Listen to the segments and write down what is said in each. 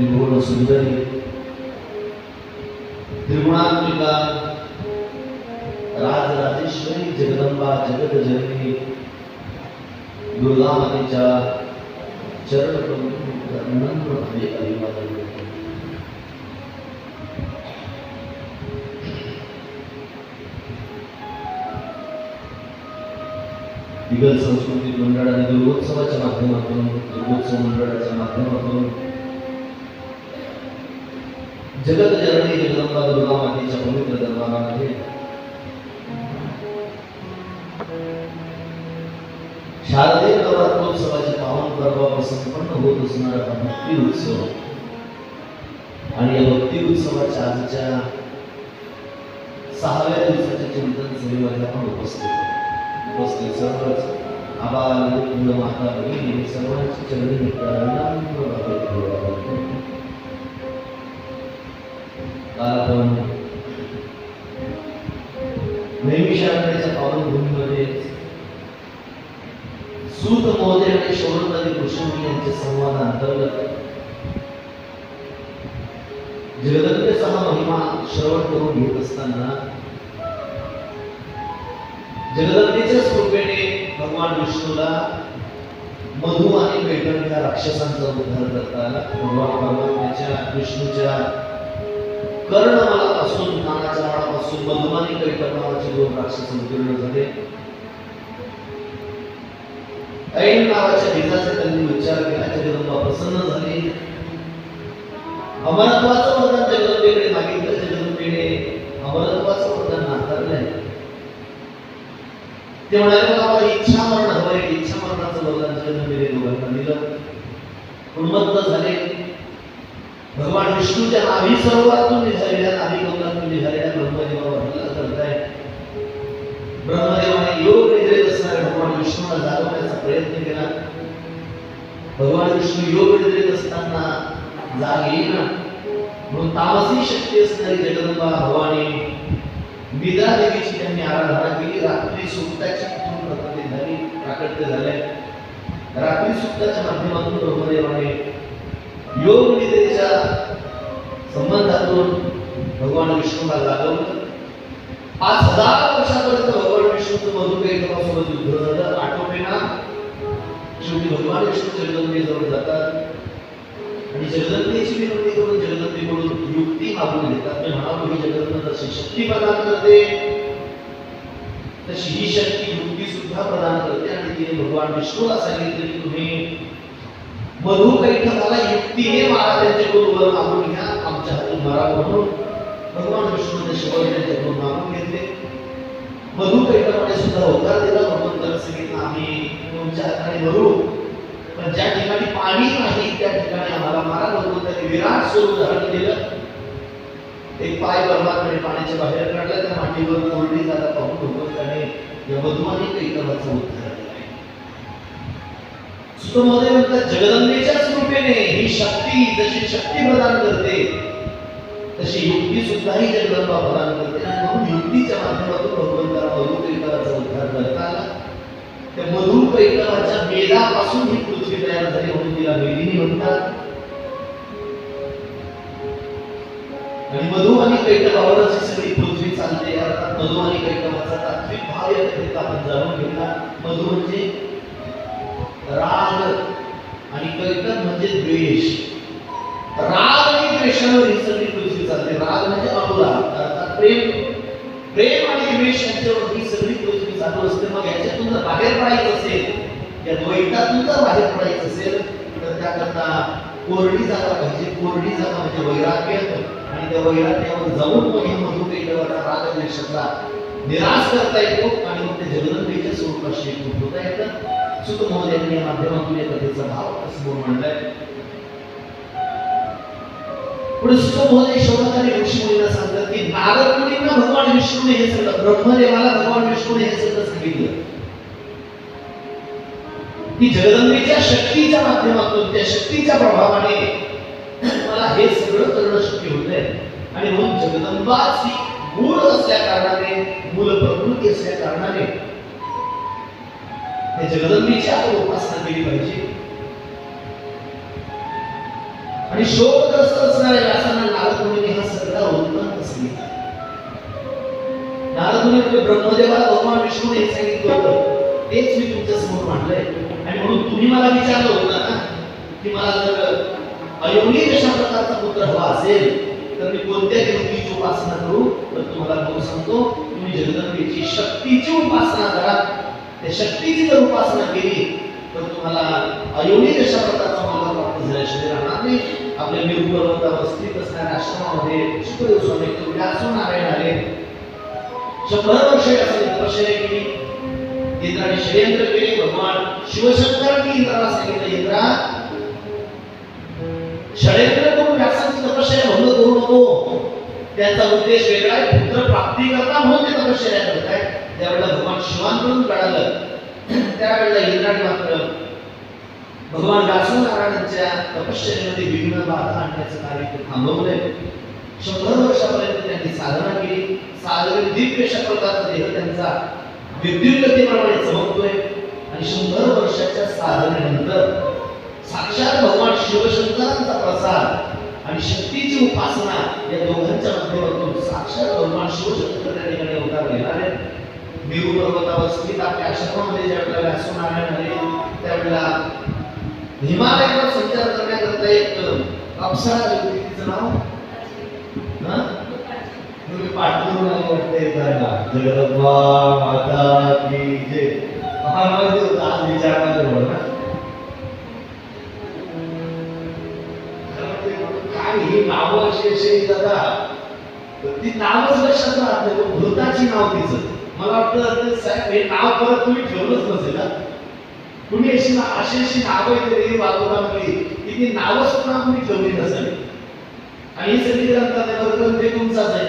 त्रिभुवन सुंदरी त्रिगुणात्मिका राजराजेश्वरी जगदंबा जगत जननी दुर्गा मातेच्या चरण नम्रपणे अभिवादन करतो. दिगल संस्कृती मंडळ आणि दुर्गोत्सवाच्या माध्यमातून दुर्गोत्सव मंडळाच्या माध्यमातून जगत जननी जगदंबा दुर्गा मातेच्या पवित्र दरबारामध्ये. शारदीय नवरात्रोत्सवाच्या पावन पर्वावर संपन्न होत असणारा भक्ती उत्सव. आणि या भक्ती उत्सवाच्या आजच्या सहाव्या दिवसाच्या चिंतन सेवेमध्ये आपण उपस्थित उपस्थित सर्वच आबा माता भगिनी सर्वांची चरणी नम्र काल आपण नैमिषारण्याच्या पावनभूमीमध्ये सूत महोदय आणि शौरंदारी कृष्णमुनी यांच्या संवादांतर्गत जगदंबेचा हा महिमा श्रवण करून घेत असताना जगदंबेच्या कृपेने भगवान विष्णूला मधु आणि पैठण या राक्षसांचा उद्धार करताना भगवान भगवान त्याच्या विष्णूच्या कर्णमालापासून नानाच्या माळापासून मधुमानी आणि पैठण नावाचे दोन राक्षस उत्तीर्ण झाले? ऐन नावाच्या बीजाचे त्यांनी उच्चार केला जगदंबा प्रसन्न झाले. अमरत्वाचं वरदान जगदंबेकडे मागितलं जगदंबेने अमरत्वाचं वरदान नाकारलंय. ते म्हणाले मला आम्हाला इच्छा मरण हवं आहे इच्छा मरणाचं वरदान जगदंबेने दोघांना दिलं. उन्मत्त झाले. भगवान विष्णूच्या नाभी सरोवरातून निघालेल्या नाभी गंगातून निघालेल्या ब्रह्मदेवावर हल्ला करताय. ब्रह्मदेवाने योग निद्रेत असणाऱ्या भगवान विष्णूला जागवण्याचा प्रयत्न केला. भगवान विष्णू योग निद्रेत असताना जाग येईना. म्हणून तामसी शक्ती असणारी जगदंबा भवानी निद्रा देवीची त्यांनी आराधना केली. रात्री सुक्ताची इथून प्रकृती झाली प्राकट्य झाले. रात्री सुक्ताच्या माध्यमातून ब्रह्मदेवाने योग निद्रेच्या संबंधातून भगवान विष्णूला लागवलं पाच हजार वर्षापर्यंत भगवान विष्णूचं मधुकेतवासोबत युद्ध झालं. आटोपेना शेवटी भगवान विष्णू जगदंबे जवळ जातात. आणि जगदंबेची विनंती करून जगदंबेकडून युक्ती मागून घेतात. मी म्हणालो ही जगदंब जशी शक्ती प्रदान करते. तशी ही शक्ती युक्ती सुद्धा प्रदान करते. आणि तिने भगवान विष्णूला सांगितले की तुम्ही मधु कैठवाला युक्तीने मारा त्यांच्याकडून वर मागून घ्या. आमच्या हातून मारा म्हणून. भगवान विष्णूने शिवाजी त्यांच्याकडून मागून घेतले. मधु कैठवाने सुद्धा होकार दिला म्हणून तर सांगितलं आम्ही तुमच्या हाताने भरू पण ज्या ठिकाणी पाणी नाही त्या ठिकाणी आम्हाला मारा म्हणून त्यांनी विराट स्वरूप धारण केलं. एक पाय परमात्म्याने पाण्याच्या बाहेर काढला त्या मातीवर कोरडी जागा पाहून भगवंताने त्याने या मधुमानी उद्धार केला म्हणतात जगदंबेच्याच रूपेने ही शक्ती जशी शक्ती प्रदान करते तशी युक्ती सुद्धा ही जगदंबा प्रदान करते. म्हणून युक्तीच्या माध्यमातून भगवंताला मधुर कैटवाचा उद्धार करता आला. त्या मधुर कैटवाच्या वेदापासून ही पृथ्वी तयार झाली म्हणून तिला वेदिनी म्हणतात. आणि मधु आणि कैटवावरच ही सगळी पृथ्वी चालते. अर्थात मधु आणि कैटवाचा तात्विक भाव या कथेत आपण जाणून घेतला. मधु म्हणजे राग आणि कैतन म्हणजे द्वेष. राग आणि द्वेषावर ही सगळी पृथ्वी चालते. राग म्हणजे अनुराग अर्थात प्रेम. प्रेम आणि द्वेष यांच्यावर ही सगळी पृथ्वी चालू असते. मग याच्यातून जर बाहेर पडायचं असेल या द्वैतातून जर बाहेर पडायचं असेल तर त्याकरता कोरडी जागा पाहिजे. कोरडी जागा म्हणजे वैराग्य. आणि त्या वैराग्यावर जाऊन मग हे मधु राग द्वेषाचा निराश करता येतो आणि मग ते जगदंबेच्या स्वरूपाशी होता येतं. सुत महोदयांनी या माध्यमातून या कथेचा भाव समोर मांडलाय पुढे सुत महोदय शोधकाने ऋषी मुलीला सांगतात की नारद मुनींना भगवान विष्णूने हे सगळं ब्रह्मदेवाला भगवान विष्णूने हे सगळं सांगितलं. की जगदंबेच्या शक्तीच्या माध्यमातून त्या शक्तीच्या प्रभावाने मला हे सगळं करणं शक्य होत आणि म्हणून जगदंबाची मूळ असल्या कारणाने मूल प्रकृती असल्या कारणाने त्या जगदंबीची आपण उपासना केली पाहिजे. आणि शोकग्रस्त असणाऱ्या व्यासांना नारदमुनीने हा सगळा वृत्तांत सांगितला. नारदमुनी म्हणजे ब्रह्मदेवाला भगवान विष्णूने हे सांगितलं होतं. तेच मी तुमच्यासमोर मांडलंय. आणि म्हणून तुम्ही मला विचारलं होतं ना की मला जर अयोनी कशा प्रकारचा पुत्र हवा असेल तर मी कोणत्या देवतेची उपासना करू? तर तुम्हाला भाऊ सांगतो तुम्ही जगदंबेची शक्तीची उपासना करा. त्या शक्तीची जर उपासना केली तर तुम्हाला अयोनी अशा प्रकारचा मार्ग प्राप्त झाल्याशिवाय राहणार नाही आपल्या मिरु पर्वतावर स्थित असणाऱ्या आश्रमामध्ये शुक्रदेव स्वामी एक व्यासो नारायण आले. शंभर वर्ष असं तपश्चर्या केली. इंद्राने षडयंत्र केले. भगवान शिवशंकरांनी इंद्राला सांगितलं इंद्रा षडयंत्र करून व्यासांची तपश्चर्या भंग करू नको. त्यांचा उद्देश वेगळा आहे. पुत्र प्राप्ती करता म्हणून ते तपश्चर्या करताय त्यावेळेला भगवान शिवांकडून कळालं. त्यावेळेला इंद्राने मात्र भगवान नारायणांच्या तपश्चर्यामध्ये विघ्न बाधा आणण्याचं कार्य थांबवलंय. शंभर वर्षापर्यंत त्यांनी साधना केली. साधारण दिव्य प्रकारचा देह त्यांचा विद्युतगतीप्रमाणे चमकतोय. आणि शंभर वर्षाच्या साधनेनंतर साक्षात भगवान शिवशंकरांचा प्रसाद आणि शक्तीची उपासना या दोघांच्या माध्यमातून साक्षात भगवान शिवशंकर त्या ठिकाणी अवतार घेणार आहेत मेरू पर्वतावर स्थित आपल्या आश्रमामध्ये ज्या वेळेला व्यासनारायण आले त्यावेळेला हिमालयावर संचार करण्याकरता एक अप्सरा व्यक्ती तिचं नाव तुम्ही पाठवून आले वाटते करायला जगदंबा माता की जे महाराज होता आज विचारणार तेवढं ना आणि ही नावं अशी अशी ती नावच लक्षात राहत नाही भूताची नाव तिचं. मला वाटतं साहेब हे नाव परत तुम्ही ठेवलंच नसेल ना तुम्ही अशी ना अशी अशी नावं इथे वागवणारी की ती नावं सुद्धा तुम्ही ठेवली नसावी आणि ही सगळी ग्रंथात आहे बरं ग्रंथ तुमचाच आहे.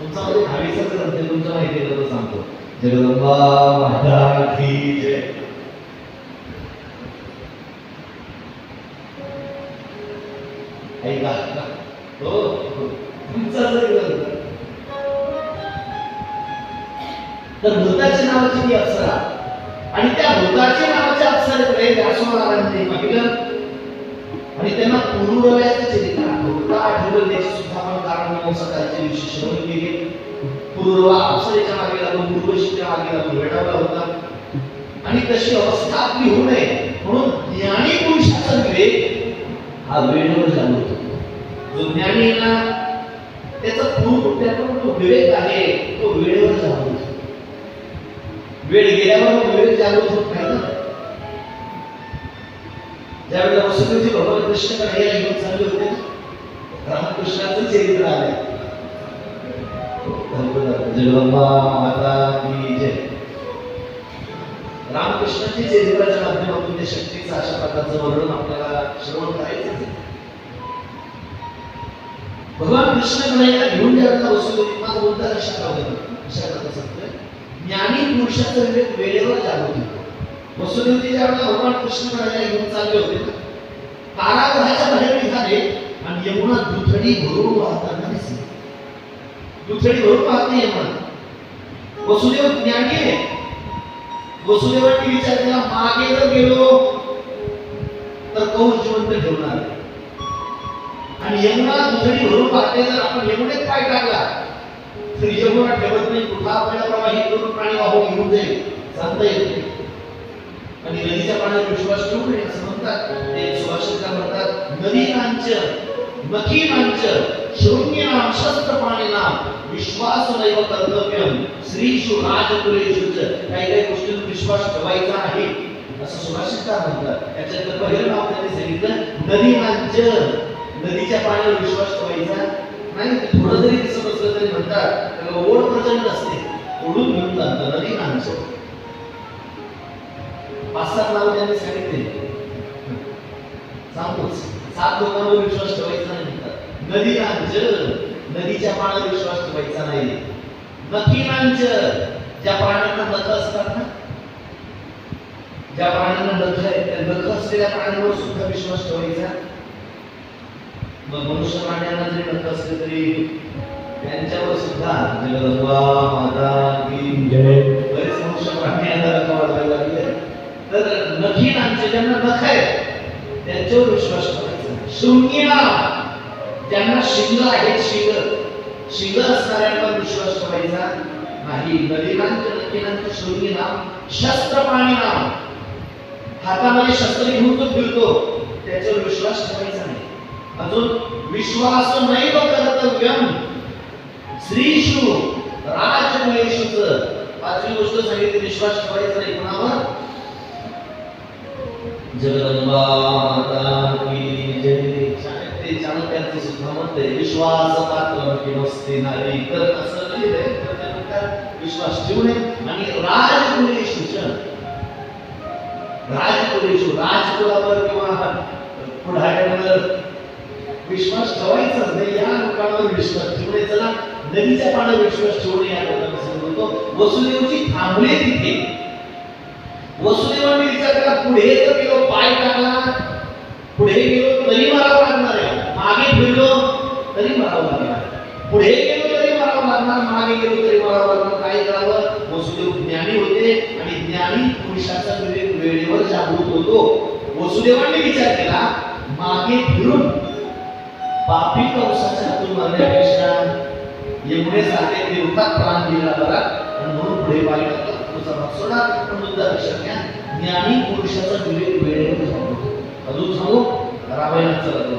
तुमचा म्हणजे दहावीचाच ग्रंथ आहे तुमच्या माहिती सांगतो. जगदंबा माता की जय. ऐका हो, हो. तुमचा तर भूताच्या नावाची ती अप्सरा. आणि त्या भूताच्या नावाच्या अप्सरेकडे व्यासोनारायणांनी पाहिलं. आणि त्यांना पुरुरव्याचं चरित्र आठवलं का आठवलं त्याची सुद्धा आपण कारण नमो विशेष दिवशी श्रवण केले अप्सरेच्या मागे लागून पूर्वशीच्या मागे लागून भेटावला होता. आणि तशी अवस्था आपली होऊ नये म्हणून ज्ञानी पुरुषाचा विवेक हा वेळेवर जाणवतो जो ज्ञानी ना त्याचा खूप त्याचा जो विवेक आहे तो वेळेवर जाणवतो वेळ गेल्यावर विवेक जागृत होत नाही ना ज्यावेळेला वसुदेवजी भगवान कृष्ण कन्हैया घेऊन चालले होते रामकृष्णाचं चरित्र आलंय. जगदंबा माता की जय. रामकृष्णाची चरित्राच्या माध्यमातून त्या शक्तीचं अशा प्रकारचं वर्णन आपल्याला श्रवण करायचं भगवान कृष्णाकडे घेऊन ज्यावेळेला वसुदेवी माझं बोलता लक्षात अशा प्रकारचं सांगतोय. ज्ञानी पुरुषाचं विवेक वेळेवर जागृत होतो. वसुदेवजी ज्यावेळेला भगवान कृष्ण कन्हैया घेऊन चालले होते ना, कारागृहाच्या बाहेर निघाले आणि यमुना दुथडी भरून वाहताना दिसली. दुथडी भरून वाहते यमुना. वसुदेव ज्ञानी आहे. वसुदेवांनी विचार केला मागे जर गेलो तर कौश जिवंत ठेवणार आहे. आणि यमुना दुसरी भरून पाहते जर आपण यमुनेत पाय टाकला तर यमुना ठेवत नाही. कुठला आपल्याला प्रवाही करून प्राणी वाहून घेऊन जाईल. सांगता येत नाही. आणि नदीच्या पाण्यावर विश्वास ठेवू नये असं म्हणतात. ते सुभाषिका म्हणतात नदी नांच मखी नांच शून्य नाम शस्त्र पाणी नाम विश्वास नैव कर्तव्यम श्रीषु राजपुरेषु काही काही गोष्टींवर विश्वास ठेवायचा आहे असं सुभाषिका म्हणतात. त्याच्यानंतर पहिलं नाव त्यांनी सांगितलं नदी नांच नदीच्या पाण्यावर विश्वास ठेवायचा नाही थोडं जरी दिसत असलं तरी म्हणतात त्याला ओढ प्रचंड असते. ओढून घेऊन जातं नदी नांच पाच सात नाव त्यांनी सांगितले. सांगतोच सात लोकांवर विश्वास ठेवायचा नाही म्हणतात. नदी नांच नदीच्या पाण्यावर विश्वास ठेवायचा नाही. नक्की नांच ज्या प्राण्यांना नख असतात ना ज्या प्राण्यांना नख आहे त्या नख असलेल्या प्राण्यांवर सुद्धा विश्वास ठेवायचा. मनुष्य प्राण्यांना जरी नख असले तरी त्यांच्यावर सुद्धा जगदंबा माता की जय. बरेच मनुष्य प्राण्याला वाजवायला लागले तर नखीनांचे ज्यांना नख आहे त्यांच्यावर विश्वास ठेवायचा. नाही. शृंगीला ज्यांना शिंग आहेत शिंग. शिंग असणाऱ्यांवर विश्वास ठेवायचा नाही. नदीनांचे नखीनांचे शृंगी नाम शस्त्रपाणी नाम हातामध्ये शस्त्र घेऊन तो फिरतो त्याच्यावर विश्वास ठेवायचा नाही. अजून विश्वास नाही कर्तव्यम. श्रीशु राजकुलेशुच पाचवी गोष्ट सांगितली विश्वास ठेवायचा नाही कुणावर? जगदंबा की जय. ते चाणक्यांचं सुद्धा मत आहे विश्वास पात्र की नसते तर असं लिहिलंय विश्वास ठेवू नये. आणि राजकुलेशुच राजकुलेशु राजकुलावर किंवा पुढाऱ्यांवर विश्वास ठेवायचाच नाही या लोकांवर विश्वास ठेवणे चला नदीच्या पाण्यावर विश्वास ठेवणे या लोकांना सांगतो वसुदेवची थांबले तिथे. वसुदेवांनी विचार केला पुढे जर गेलो पाय टाकला पुढे गेलो तरी मारावं लागणार आहे. मागे फिरलो तरी मारावं लागणार पुढे गेलो तरी मारावं लागणार मागे गेलो तरी मारावं लागणार काय करावं? वसुदेव ज्ञानी होते आणि ज्ञानी पुरुषाचा विवेक वेळेवर जागृत होतो. वसुदेवांनी विचार केला मागे फिरून पापी कंसाच्या हातून मारण्यापेक्षा यमुनेसारखे देवतात प्राण दिला बरा. आणि म्हणून पुढे पाय टाकला. तुझा भाग सोडा. पण मुद्दा लक्षात घ्या. ज्ञानी पुरुषाचा विवेक वेळेवर जातो अजून सांगू? रामायणाचं लग्न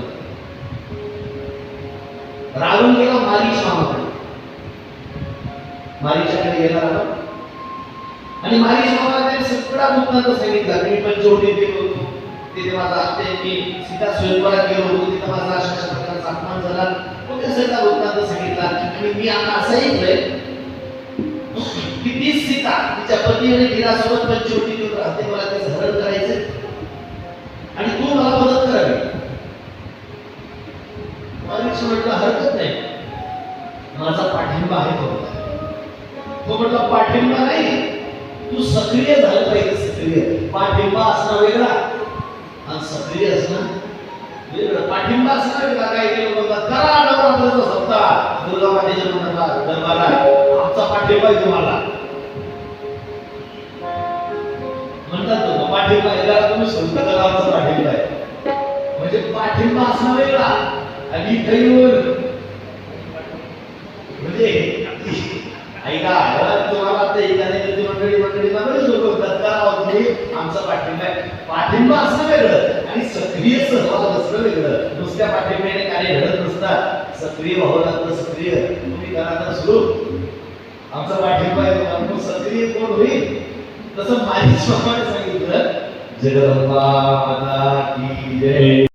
रावण गेला मारी मामाकडे मारीच्याकडे गेला रावण. आणि मारी मामाने सगळा वृत्तांत सांगितला. की मी पंचवटीत गेलो होतो. तिथे माझा आत्ते मी सीता स्वयंपाक गेलो होतो. तिथे माझा अपमान झाला. मग ते वृत्तांत सांगितला? आणि मी आता असं ऐकलंय. की ती सीता तिच्या पती आणि वीरासोबत पंचवटीत येऊन राहते. मला त्याचं हरण करायचं आणि तू मला मदत करावी मारीच म्हटलं हरकत नाही. माझा पाठिंबा आहे तो. तो म्हटला पाठिंबा नाही. तू सक्रिय झालं पाहिजे सक्रिय. पाठिंबा असणं वेगळा. आणि सक्रिय असणं पाठिंबा असणं वेगळा काही काही लोक म्हणतात करा नवरात्राचा सप्ताह दुर्गा मातेच्या मंडपात दरबारा आमचा पाठिंबा आहे तुम्हाला. म्हणतात तो पाठिंबा आहे. त्याला तुम्ही संत करा पाठिंबा आहे. म्हणजे पाठिंबा असणं वेगळा आणि इथे येऊन. म्हणजे ऐका तुम्हाला आता एखाद्या गर्दी मंडळी मंडळीला बरेच लोक होतात का हो आमचा पाठिंबा आहे. पाठिंबा असणं वेगळं आणि सक्रिय सहभाग असणं वेगळं. नुसत्या पाठिंब्याने कार्य घडत नसतात सक्रिय व्हावं लागतं सक्रिय तुम्ही करा सुरू. आमचा पाठिंबा आहे सक्रिय कोण होईल? तसं माझी स्वतःने सांगितलं. जगदंबा की जय.